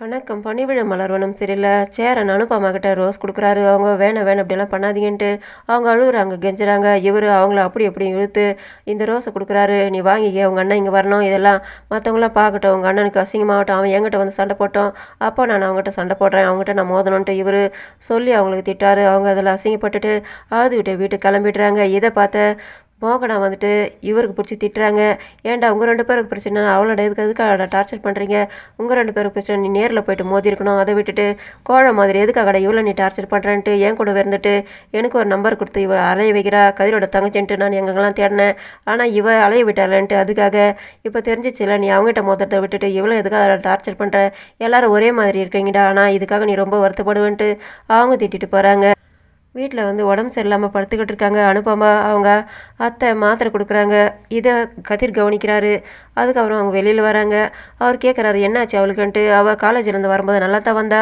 வணக்கம். பனிவிழ மலர்வனம் சரியில்ல சேரன் அனுப்பமா கிட்ட ரோஸ் கொடுக்குறாரு. அவங்க வேணாம் வேணும் அப்படிலாம் பண்ணாதீங்கன்ட்டு அவங்க அழுகுறாங்க கெஞ்சுறாங்க. இவர் அவங்கள அப்படி எப்படி இழுத்து இந்த ரோஸை கொடுக்குறாரு. நீ வாங்கிக்க உங்கள் அண்ணன் இங்கே வரணும். இதெல்லாம் மற்றவங்களாம் பார்க்கட்டும். உங்கள் அண்ணனுக்கு அசிங்கமாகட்டும். அவன் எங்கிட்ட வந்து சண்டை போட்டோம் அப்போ நான் அவங்ககிட்ட சண்டை போடுறேன். அவங்ககிட்ட நான் மோதணுன்ட்டு இவர் சொல்லி அவங்களுக்கு திட்டாரு. அவங்க அதில் அசிங்கப்பட்டுட்டு அழுதுகிட்டு வீட்டுக்கு கிளம்பிடுறாங்க. இதை பார்த்த மோகனா வந்துட்டு இவருக்கு பிடிச்சி திட்டுறாங்க. ஏன்டா உங்கள் ரெண்டு பேருக்கு பிரச்சனை? அவளோட எதுக்கு எதுக்காக டார்ச்சர் பண்ணுறீங்க உங்கள் ரெண்டு பேருக்கு பிரச்சனை. நீ நேரில் போயிட்டு மோதி இருக்கணும். அதை விட்டுட்டு கோழ மாதிரி எதுக்காகடா இவ்வளோ நீ டார்ச்சர் பண்ணுறேன்ட்டு என் கூட இருந்துட்டு எனக்கு ஒரு நம்பர் கொடுத்து இவ அலைய வைக்கிறா? கதிரோட தங்கச்சின்ட்டு நான் எங்கெங்கெல்லாம் தேடினேன். ஆனால் இவ அலைய விட்டாளன்ட்டு அதுக்காக இப்போ தெரிஞ்சிச்சுல நீ அவங்ககிட்ட மோதத்தை விட்டுட்டு இவ்வளோ எதுக்காக டார்ச்சர் பண்ணுற எல்லாரும் ஒரே மாதிரி இருக்கீங்கடா. ஆனால் இதுக்காக நீ ரொம்ப வருத்தப்படுவேன்ட்டு அவங்க திட்டிட்டு போகிறாங்க வீட்டில் வந்து உடம்பு சரியில்லாமல் படுத்துக்கிட்டு இருக்காங்க. அனுப்பமா அவங்க அத்தை மாத்திரை கொடுக்குறாங்க. இதை கதிர் கவனிக்கிறாரு. அதுக்கப்புறம் அவங்க வெளியில் வராங்க. அவர் கேட்குறாரு என்னாச்சு அவளுக்குன்ட்டு? அவள் காலேஜிலேருந்து வரும்போது நல்லா தான் வந்தா.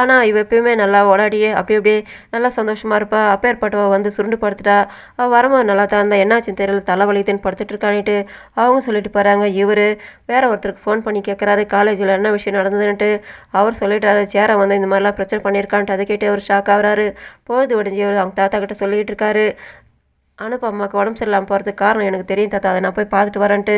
ஆனால் இவ எப்பயுமே நல்லா ஓடாடியே அப்படி அப்படியே நல்லா சந்தோஷமாக இருப்பா. அப்பேற்பட்டவ வந்து சுருண்டு படுத்துட்டா. அவள் வரும்போது நல்லா தான் இருந்தா. என்னாச்சுன்னு தெரியல தலைவலித்துன்னு படுத்துட்டு இருக்கான்ட்டு. அவங்க சொல்லிட்டு போகிறாங்க இவர் வேற ஒருத்தருக்கு ஃபோன் பண்ணி கேட்குறாரு காலேஜில் என்ன விஷயம் நடந்ததுன்ட்டு? அவர் சொல்லிட்டாரு சேரை வந்து இந்த மாதிரிலாம் பிரச்சனை பண்ணியிருக்கான்ட்டு. அதை கேட்டு அவர் ஷாக் ஆகிறாரு. பொழுது விடிஞ்சு அவர் அவங்க தாத்தா கிட்ட சொல்லிட்டு இருக்காரு. அனுப்ப அம்மாவுக்கு உடம்பு சரியில்லாமல் போகிறதுக்கு காரணம் எனக்கு தெரியும் தாத்தா. அதை நான் போய் பார்த்துட்டு வரேன்ட்டு.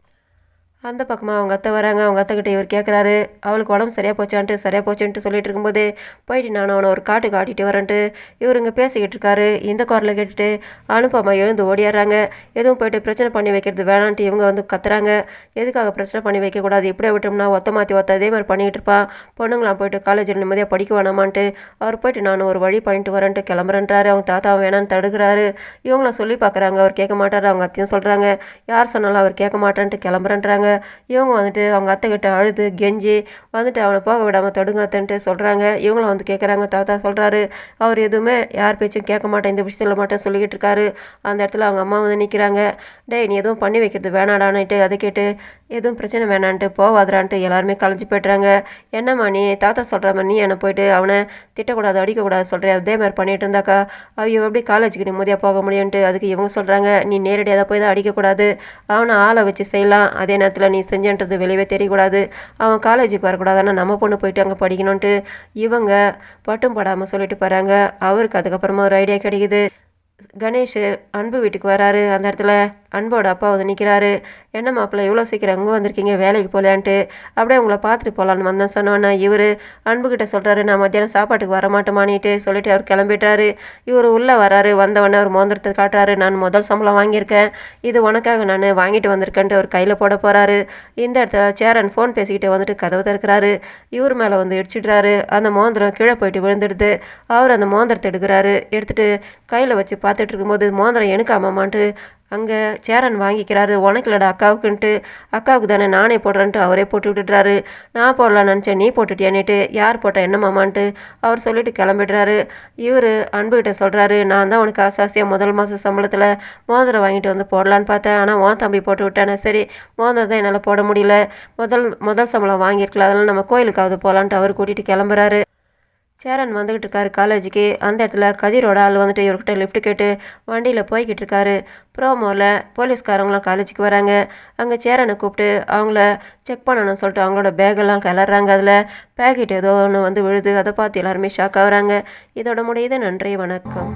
அந்த பக்கமாக அவங்க அத்தை வராங்க. அவங்க அத்தைக்கிட்ட இவர் கேட்குறாரு அவளுக்கு உடம்பு சரியாக போச்சான்ட்டு சரியாக போச்சுன்ட்டு சொல்லிட்டு இருக்கும்போது போயிட்டு நான் அவனை ஒரு காட்டு காட்டிட்டு வரேன்ட்டு இவர் இங்கே பேசிக்கிட்டு இருக்காரு. இந்த குரலை கேட்டுட்டு அனுப்பம்மா எழுந்து ஓடியாடுறாங்க. எதுவும் போயிட்டு பிரச்சனை பண்ணி வைக்கிறது வேணான்ட்டு இவங்க வந்து கத்துறாங்க. எதுக்காக பிரச்சனை பண்ணி வைக்கக்கூடாது இப்படியே விட்டோம்னா ஒத்த மாற்றி ஒத்த அதே மாதிரி பண்ணிக்கிட்டு இருப்பான். பொண்ணுங்களாம் போயிட்டு காலேஜில் நிம்மதியாக படிக்க வேணாமான்ட்டு அவர் போயிட்டு நான் ஒரு வழி பண்ணிட்டு வரேன்ட்டு கிளம்புறேன்றாரு. அவங்க தாத்தா வேணான்னு தடுக்கிறாரு. இவங்களாம் சொல்லி பார்க்குறாங்க. அவர் கேட்க மாட்டார். அவங்க அத்தையும் சொல்கிறாங்க யார் சொன்னாலும் அவர் கேட்க மாட்டேன்ட்டு கிளம்புறேன்றாங்க. இவங்க வந்துட்டு அவங்க அத்தைக்கிட்ட அழுது கெஞ்சி வந்துட்டு அவனை போக விடாமல் தடுங்க அத்தன்ட்டு சொல்கிறாங்க இவங்களும் வந்து கேட்குறாங்க தாத்தா சொல்கிறாரு அவர் எதுவுமே யார் பேச்சும் கேட்க மாட்டேன் இந்த விஷயம் சொல்ல மாட்டேன் சொல்லிக்கிட்டு இருக்காரு. அந்த இடத்துல அவங்க அம்மா வந்து நிற்கிறாங்க டே நீ எதுவும் பண்ணி வைக்கிறது வேணாடான்னுட்டு அதை கேட்டு எதுவும் பிரச்சனை வேணான்ட்டு போவாதரான்ட்டு எல்லாருமே கலைஞ்சு போய்ட்றாங்க என்னம்மா நீ தாத்தா சொல்கிற மாதிரி நீ என்னை போயிட்டு அவனை திட்டக்கூடாது அடிக்கக்கூடாது சொல்கிறேன் அதே மாதிரி பண்ணிட்டு இருந்தாக்கா அவ எப்படி காலேஜுக்கு நிம்மதியாக போக முடியும்ன்ட்டு அதுக்கு இவங்க சொல்கிறாங்க நீ நேரடியாக போய் தான் அடிக்கக்கூடாது. அவனை ஆளை வச்சு செய்யலாம். அதே நேரத்தில் நீ செஞ்சன்றது வெளியவே தெரியக்கூடாது. அவன் காலேஜுக்கு வரக்கூடாது. ஆனால் நம்ம பொண்ணு போயிட்டு அங்கே படிக்கணுன்ட்டு இவங்க பட்டும் படாமல் சொல்லிட்டு போகிறாங்க அவருக்கு அதுக்கப்புறமா ஒரு ஐடியா கிடைக்குது. கணேஷ் அன்பு வீட்டுக்கு வராரு அந்த இடத்துல. அன்போட அப்பா வந்து நிற்கிறாரு என்ன மாப்பிள்ள இவ்வளோ சீக்கிரம் அங்கே வந்திருக்கீங்க? வேலைக்கு போகலான்ட்டு அப்படியே உங்களை பார்த்துட்டு போகலான்னு வந்தேன் சொன்னோன்னே இவர். அன்புக்கிட்ட சொல்கிறாரு நான் மத்தியானம் சாப்பாட்டுக்கு வர மாட்டேமானிட்டு சொல்லிட்டு அவர் கிளம்பிட்டாரு. இவர் உள்ளே வராரு. வந்தவொடனே அவர் மோந்திரத்தை காட்டுறாரு. நான் முதல் சம்பளம் வாங்கியிருக்கேன். இது உனக்காக நான் வாங்கிட்டு வந்திருக்கேன்ட்டு அவர் கையில் போட போகிறாரு இந்த இடத்துல சேரன் ஃபோன் பேசிக்கிட்டு வந்துட்டு கதவை திறக்கிறாரு. இவர் மேலே வந்து இடிச்சிடுறாரு. அந்த மோந்திரம் கீழே போயிட்டு விழுந்துடுது. அவர் அந்த மோந்திரத்தை எடுக்கிறாரு. எடுத்துகிட்டு கையில் வச்சு பார்த்துட்டு இருக்கும்போது மோந்திரம் எனக்காமாமான்ட்டு அங்கே சேரன் வாங்கிக்கிறாரு. உனக்கு இல்லடா அக்காவுக்குன்ட்டு. அக்காவுக்கு தானே நானே போடுறேன்ட்டு அவரே போட்டு விட்டுடுறாரு. நான் போடலாம் நினச்சேன். நீ போட்டுட்டியானேட்டு யார் போட்டா என்ன மாமான்ட்டு அவர் சொல்லிட்டு கிளம்பிடுறாரு. இவர் அன்புகிட்ட சொல்கிறாரு நான் தான் உனக்கு ஆசாசியாக முதல் மாத சம்பளத்தில் மோதிரம் வாங்கிட்டு வந்து போடலான்னு பார்த்தேன். ஆனால் உன் தம்பி போட்டு விட்டானே. சரி மோதிரம் தான் என்னால் போட முடியல. முதல் முதல் சம்பளம் வாங்கியிருக்கலாம் அதனால் நம்ம கோயிலுக்காவது போகலான்ட்டு அவர் கூட்டிகிட்டு கிளம்புறாரு. சேரன் வந்துக்கிட்டு இருக்காரு காலேஜுக்கு அந்த இடத்துல கதிரோட ஆள் வந்துட்டு இவர்கிட்ட லிஃப்ட் கேட்டு வண்டியில் போய்கிட்டு இருக்காரு. ப்ரோமோவில் போலீஸ்காரங்களாம் காலேஜுக்கு வராங்க. அங்கே சேரனை கூப்பிட்டு அவங்கள செக் பண்ணணும்னு சொல்லிட்டு அவங்களோட பேக்கெல்லாம் கிளறாங்க அதில். பேக்கெட் ஏதோ ஒன்று வந்து விழுது. அதை பார்த்து எல்லாருமே ஷாக் ஆகுறாங்க. இதோட முடியுது. நன்றி. வணக்கம்.